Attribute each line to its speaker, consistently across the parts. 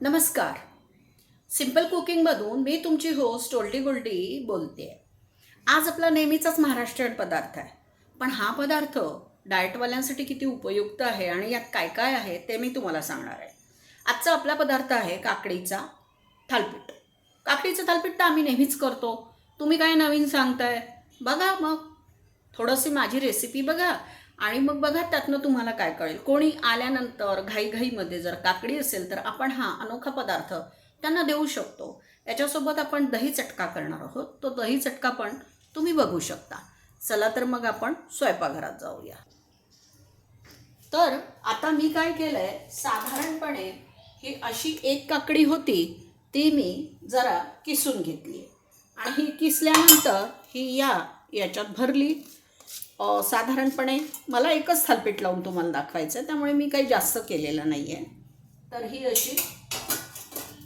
Speaker 1: नमस्कार. सिंपल कुकिंगमधून मी तुमची होस्ट ओल्डी गोल्डी बोलते. आज आपला नेहमीचाच महाराष्ट्रीयन पदार्थ आहे. पण हा पदार्थ डाएटवाल्यांसाठी किती उपयुक्त आहे आणि यात काय काय आहे ते मी तुम्हाला सांगणार आहे. आजचा आपला पदार्थ आहे काकडीचा थालपीठ. काकडीचं थालपीठ तर आम्ही नेहमीच करतो. तुम्ही काय नवीन सांगताय? बघा मग. थोडंशी माझी रेसिपी बघा. आणि मग बघा त्यातनं तुम्हाला काय कळेल? कोणी आल्यानंतर घाईघाईमध्ये जर काकडी असेल तर आपण हा अनोखा पदार्थ त्यांना देऊ शकतो. याच्यासोबत आपण दही चटका करणार आहोत. तो दही चटका पण तुम्ही बघू शकता. चला तर मग आपण स्वयंपाकघरात जाऊया. तर आता मी काय केलं आहे साधारणपणे ही अशी एक काकडी होती ती मी जरा किसून घेतली. आणि ही किसल्यानंतर ही या याच्यात भरली. साधारणपणे मला एकच थालपीठ लावून तुम्हाला दाखवायचं आहे. त्यामुळे मी काही जास्त केलेलं नाही आहे तर ही अशी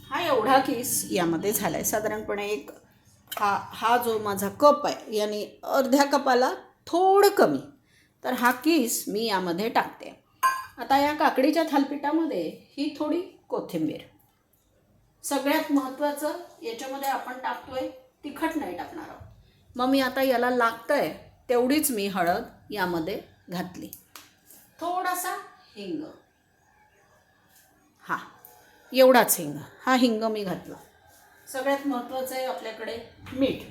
Speaker 1: हा एवढा किस यामध्ये झाला आहे साधारणपणे एक हा हा जो माझा कप आहे याने अर्ध्या कपाला थोडं कमी. तर हा किस मी यामध्ये टाकते. आता या काकडीच्या थालपीठामध्ये ही थोडी कोथिंबीर. सगळ्यात महत्त्वाचं याच्यामध्ये आपण टाकतोय तिखट नाही टाकणार आहोत. मग मी आता याला लागतंय तेवढीच मी हळद यामध्ये घातली. थोडासा हिंग. हा एवढाच हिंग. हा हिंग मी घातला. सगळ्यात महत्त्वाचं आहे आपल्याकडे मीठ.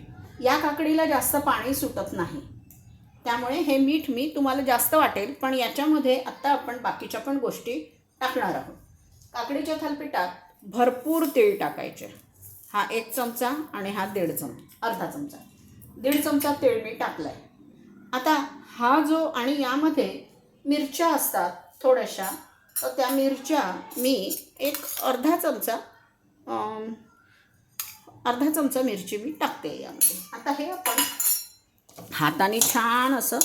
Speaker 1: या काकडीला जास्त पाणी सुटत नाही. त्यामुळे हे मीठ मी तुम्हाला जास्त वाटेल पण याच्यामध्ये आत्ता आपण बाकीच्या पण गोष्टी टाकणार आहोत. काकडीच्या थालपिठात भरपूर तेल टाकायचे. हा एक चमचा आणि हा दीड चमचा अर्धा चमचा. दीड चमचा तेल मी टाकला आहे आता हा जो आणि यामध्ये मिरच्या असतात थोड्याशा तर त्या मिरच्या मी एक अर्धा चमचा अर्धा चमचा मिरची मी टाकते यामध्ये. आता हे आपण हाताने छान असं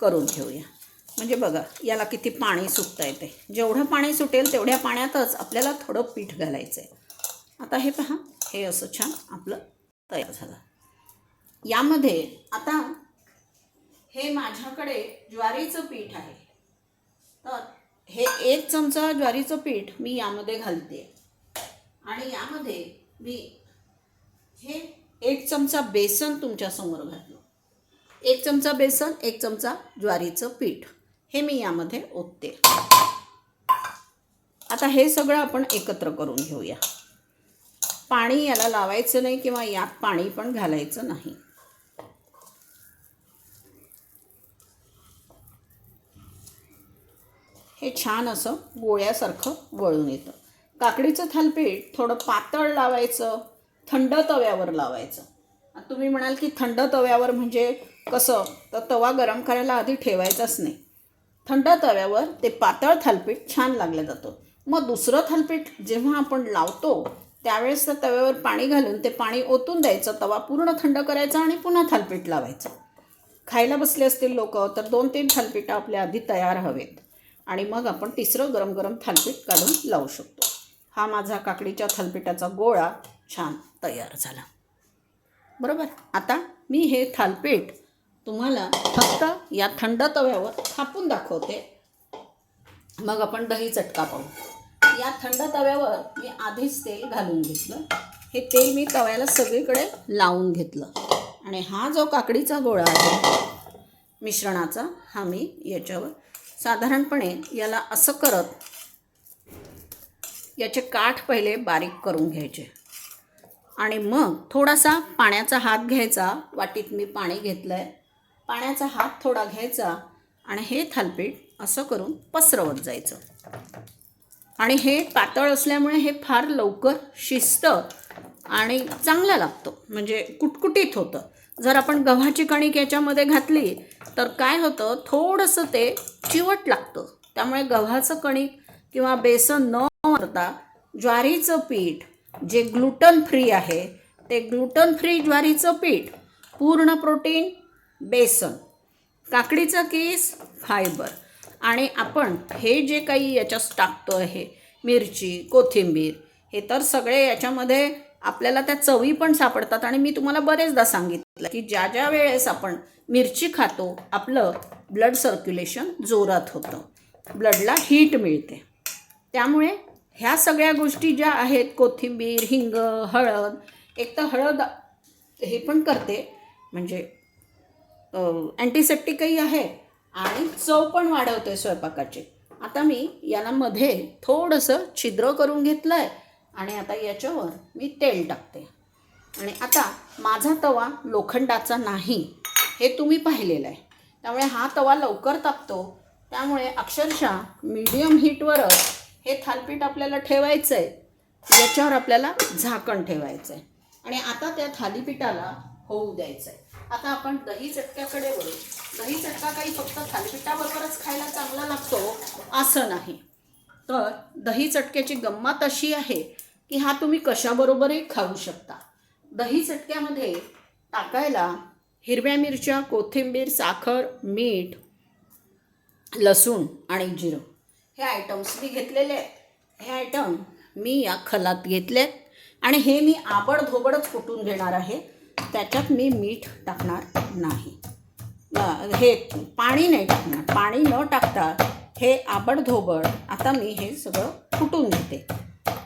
Speaker 1: करून घेऊया म्हणजे बघा याला किती पाणी सुटतं येते जेवढं पाणी सुटेल तेवढ्या पाण्यातच आपल्याला थोडं पीठ घालायचं आहे आता हे पहा हे असं छान आपलं तयार झालं. यामध्ये आता माझ्याकडे ज्वारीचं पीठ आहे. तर हे एक चमचा ज्वारीचं पीठ मी यामध्ये घालते. आणि यामध्ये मी हे एक चमचा बेसन तुमच्यासमोर घातलं एक चमचा बेसन एक चमचा ज्वारीचं पीठ. हे मी यामध्ये ओतते. आता हे सगळं आपण एकत्र करून घेऊया. पाणी याला लावायचं नाही किंवा यात पाणी पण घालायचं नाही. हे छान असं गोळ्यासारखं वळून येतं. काकडीचं थालपीठ थोडं पातळ लावायचं थंड तव्यावर लावायचं. तुम्ही म्हणाल की थंड तव्यावर म्हणजे कसं? तर तवा गरम करायला आधी ठेवायचाच नाही. थंड तव्यावर ते पातळ थालपीठ छान लागलं जातं. मग दुसरं थालपीठ जेव्हा आपण लावतो त्यावेळेस त्या तव्यावर पाणी घालून ते पाणी ओतून द्यायचं तवा पूर्ण थंड करायचा आणि पुन्हा थालपीठ लावायचं. खायला बसले असतील लोक तर दोन तीन थालपीठं आपल्या आधी तयार हवेत. आणि मग आपण तिसरं गरम गरम थालपीठ काढून लावू शकतो. हा माझा काकडीच्या थालपीठाचा गोळा छान तयार झाला. बरोबर? आता मी हे थालपीठ तुम्हाला फक्त या थंड तव्यावर थापून दाखवते. मग आपण दही चटका पाहू. या थंड तव्यावर मी आधीच तेल घालून घेतलं. हे तेल मी तव्याला सगळीकडे लावून घेतलं. आणि हा जो काकडीचा गोळा आहे मिश्रणाचा हा मी याच्यावर साधारणपणे याला असं करत याचे काठ पहिले बारीक करून घ्यायचे. आणि मग थोडासा पाण्याचा हात घ्यायचा. वाटीत मी पाणी घेतलं आहे पाण्याचा हात थोडा घ्यायचा आणि हे थालपीठ असं करून पसरवत जायचं. आणि हे पातळ असल्यामुळे हे फार लवकर शिजतं आणि चांगलं लागतं. म्हणजे कुटकुटीत होतं. जर आपण गव्हाची कणिक याच्यामध्ये घातली तर काय होतं? थोडंसं ते चिवट लागतं. त्यामुळे गव्हाचं कणिक किंवा बेसन न मारता ज्वारीचं पीठ जे ग्लुटन फ्री आहे ते ग्लुटन फ्री ज्वारीचं पीठ पूर्ण प्रोटीन बेसन काकडीचं केस फायबर. आणि आपण हे जे काही याच्यात टाकतो आहे मिरची कोथिंबीर हे तर सगळे याच्यामध्ये आपल्याला त्या चवी पण सापडतात. आणि मी तुम्हाला बरेचदा सांगितलं की ज्या ज्या वेळेस आपण मिरची खातो आपलं ब्लड सर्क्युलेशन जोरात होतं. ब्लडला हीट मिळते. त्यामुळे ह्या सगळ्या गोष्टी ज्या आहेत कोथिंबीर हिंग हळद एक तर हळद हे पण करते. म्हणजे अँटीसेप्टिकही आहे आणि चव पण वाढवते स्वयंपाकाची. आता मी याला मध्ये थोडंसं छिद्र करून घेतलं आहे आणि आता याच्यावर मी तेल टाकते. आणि आता माझा तवा लोखंडाचा नाही हे तुम्ही पाहिलेलं आहे. त्यामुळे हा तवा लवकर तापतो. त्यामुळे अक्षरशः मीडियम हीटवरच हे थालपीठ आपल्याला ठेवायचं आहे याच्यावर आपल्याला झाकण ठेवायचं आहे आणि आता त्या थालीपीठाला होऊ द्यायचं आहे आता आपण दही चटक्याकडे वळू. दही चटका काही फक्त थालीपीठाबरोबरच खायला चांगला लागतो असं नाही. तर दही चटक्याची गंमत अशी आहे की हा तुम्ही कशाबरोबरही खाऊ शकता. दही चटक्यामध्ये टाकायला हिरव्या मिरच्या कोथिंबीर साखर मीठ लसूण आणि जिरं हे आयटम्स मी घेतलेले आहेत. हे आयटम मी या खलात घेतलेत आणि हे मी आबडधोबडच कुटून घेणार आहे. त्याच्यात मी मीठ टाकणार नाही. हे पाणी नाही टाकणार. पाणी न टाकता हे आबडधोबड आता मी हे सगळं कुटून घेते.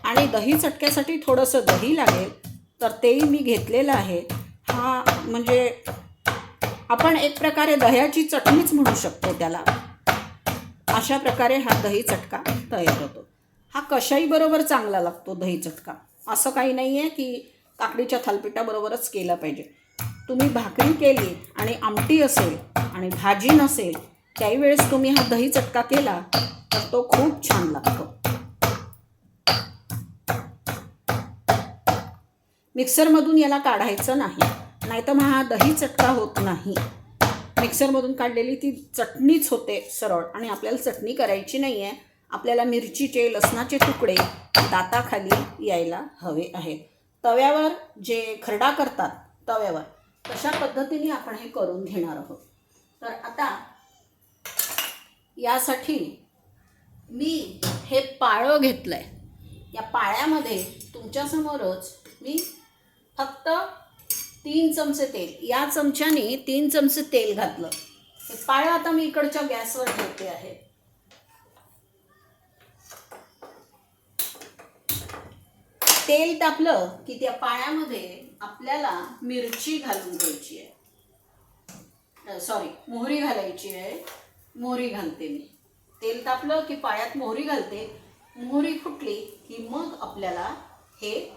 Speaker 1: आणि दही चटक्यासाठी थोडंसं दही लागेल तर तेही मी घेतलेलं आहे. हा म्हणजे आपण एक प्रकारे दह्याची चटणीच म्हणू शकतो त्याला. अशा प्रकारे हा दही चटका तयार होतो. हा कशाही बरोबर चांगला लागतो दही चटका. असं काही नाही आहे की काकडीच्या थालपिठाबरोबरच केला पाहिजे. तुम्ही भाकरी केली आणि आमटी असेल आणि भाजी नसेल त्याही वेळेस तुम्ही हा दही चटका केला तर तो खूप छान लागतो. मिक्सरमधून याला काढायचं नाही. नाहीतर मग हा दही चटका होत नाही. मिक्सरमधून काढलेली ती चटणीच होते सरळ आणि आपल्याला चटणी करायची नाही आहे आपल्याला मिरचीचे लसणाचे तुकडे दाताखाली यायला हवे आहेत. तव्यावर जे खरडा करतात तव्यावर तशा पद्धतीने आपण हे करून घेणार आहोत. तर आता यासाठी मी हे पाळं घेतलं आहे या पाळ्यामध्ये तुमच्यासमोरच मी फक्त तीन चमचे तेल. या चमच्याने तीन चमचे तेल घातलं. हे पाळं आता मी इकडच्या गॅसवर ठेवते आहे. तेल तापलं की त्या पाण्यामध्ये आपल्याला मिरची घालून घ्यायची आहे. सॉरी मोहरी घालायची आहे. मोहरी घालते मी. तेल तापलं की पायात मोहरी घालते. मोहरी फुटली की मग आपल्याला हे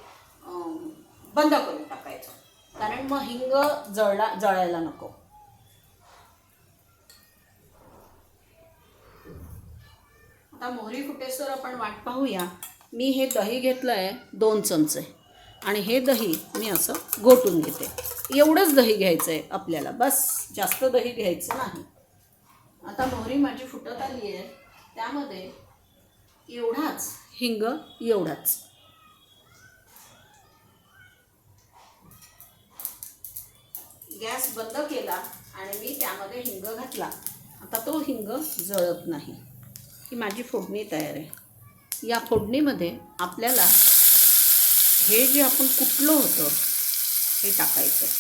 Speaker 1: बंद करून टाकायचं. कारण मग हिंग जळला जळायला नको. आता मोहरी फुटेसवर आपण वाट पाहूया. मी हे दही घेतलं आहे दोन चमचे. आणि हे दही मी असं घोटून घेते. एवढंच दही घ्यायचं आहे आपल्याला. बस जास्त दही घ्यायचं नाही. आता मोहरी माझी फुटत आली आहे त्यामध्ये एवढाच हिंग एवढाच. गॅस बंद केला आणि मी त्यामध्ये हिंग घातला. आता तो हिंग जळत नाही. ही माझी फोडणी तयार आहे. या फोडणीमध्ये आपल्याला हे जे आपण कुटलं होतं हे टाकायचं आहे.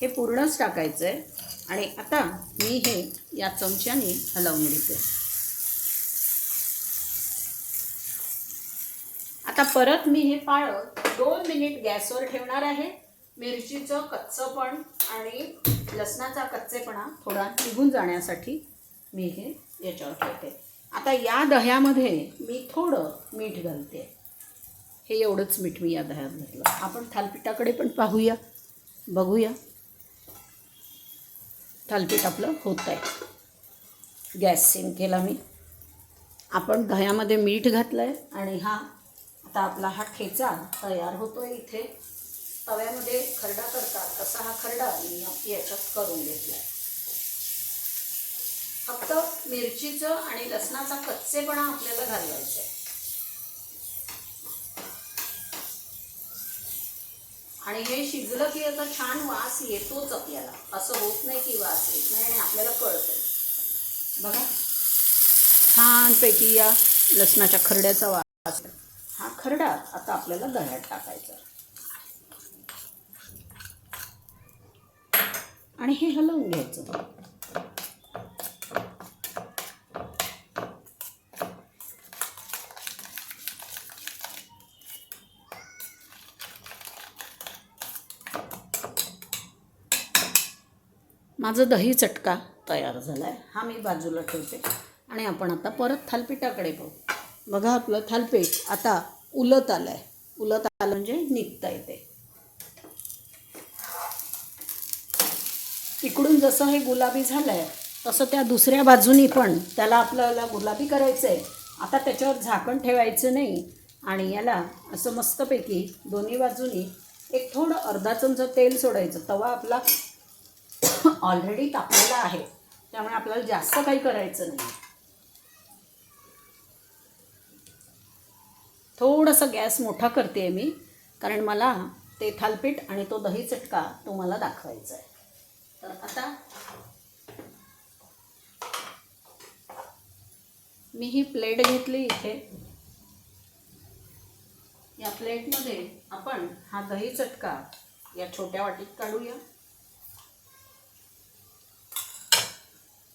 Speaker 1: हे पूर्णच टाकायचं आहे. आणि आता मी हे या चमच्याने हलवून घेते. परत मी हे पाळं दोन मिनिट गॅसवर ठेवणार आहे. मिरचीचं कच्चंपण आणि लसणाचा कच्चेपणा थोडा निघून जाण्यासाठी मी हे याच्यावर ठेवते. आता या दह्यामध्ये मी थोडं मीठ घालते. हे एवढंच मीठ मी या दह्यात घातलं. आपण थालपिठाकडे पण पाहूया बघूया. थालपीठ आपलं होत आहे. गॅस सिम केला मी. आपण दह्यामध्ये मीठ घातलं आहे आणि हा आता आपला हा ठेचा तयार होतो इथे. तव्यामध्ये खरडा करतात. तसा हा खरडा? मी याच्यात करून घेतला फक्त मिरचीचं आणि लसणाचा कच्चेपणा आपल्याला घालवायचा आहे. आणि हे शिजलं की आता छान वास येतोच आपल्याला. असं होत नाही की वास येत नाही आणि आपल्याला कळतंय. बघा. छानपैकी या लसणाच्या खरड्याचा वास. हा खरडा आता आपल्याला दह्यात टाकायचा. आणि हे हलवून घ्यायचं. माझं दही चटका तयार झाला आहे हा मी बाजूला ठेवते. आणि आपण आता परत थालपीठाकडे पाहू बघा आपलं थालपीठ. आता उलत आलं आहे उलत आलं म्हणजे निघता येते. इकडून जसं हे गुलाबी झालं आहे तसं त्या दुसऱ्या बाजूनी पण त्याला आपल्याला गुलाबी करायचं आहे आता त्याच्यावर झाकण ठेवायचं नाही आणि याला असं मस्तपैकी दोन्ही बाजूनी एक थोडं अर्धा चमचा तेल सोडायचं. तवा आपला ऑलरेडी तापलेला आहे. त्यामुळे आपल्याला जास्त काही करायचं नाही. थोडंसं गॅस मोठा करते आहे मी कारण मला ते थालपीठ आणि तो दही चटका तुम्हाला दाखवायचा आहे. तर आता मी ही प्लेट घेतली इथे. या प्लेटमध्ये आपण हा दही चटका या छोट्या वाटीत काढूया.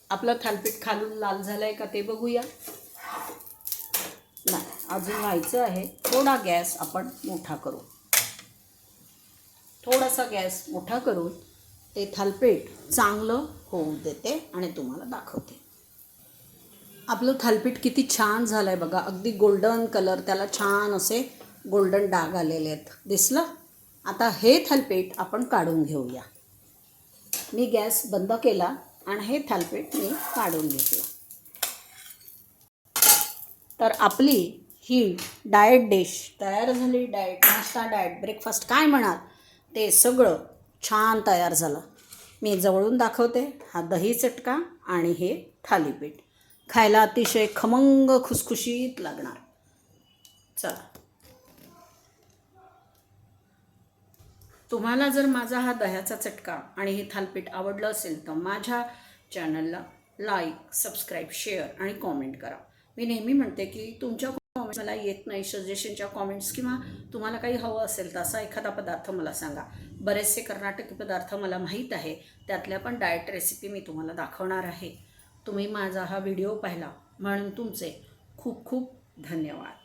Speaker 1: आपलं थालपीठ खालून लाल झालं आहे का ते बघूया. नाही अजून व्हायचं आहे थोडा गॅस आपण मोठा करू. थोडासा गॅस मोठा करून ते थालपीठ चांगलं होऊ देते आणि तुम्हाला दाखवते. आपलं थालपीठ किती छान झालं आहे बघा अगदी गोल्डन कलर त्याला छान असे गोल्डन डाग आलेले आहेत. दिसलं? आता हे थालपीठ आपण काढून घेऊया. मी गॅस बंद केला आणि हे थालपीठ मी काढून घेतलं. तर आपली ही डाएट डिश तयार झाली डाएट नाश्ता डाएट ब्रेकफास्ट काय म्हणाल ते सगळं छान तयार झालं. मी जवळून दाखवते हा दही चटका आणि हे थालीपीठ. खायला अतिशय खमंग खुसखुशीत लागणार. चला. तुम्हाला जर माझा हा दह्याचा चटका आणि हे थालपीठ आवडलं असेल तर माझ्या चॅनलला लाईक सबस्क्राईब शेअर आणि कॉमेंट करा. मी नेहमी म्हणते की तुमच्या कॉमेंट्स मला येत नाही सजेशनच्या कॉमेंट्स किंवा तुम्हाला काही हवं असेल तर असा एखादा पदार्थ मला सांगा. बरेचसे कर्नाटकी पदार्थ मला माहीत आहे त्यातल्या पण डाएट रेसिपी मी तुम्हाला दाखवणार आहे. तुम्ही माझा हा व्हिडिओ पाहिला. म्हणून तुमचे खूप खूप धन्यवाद.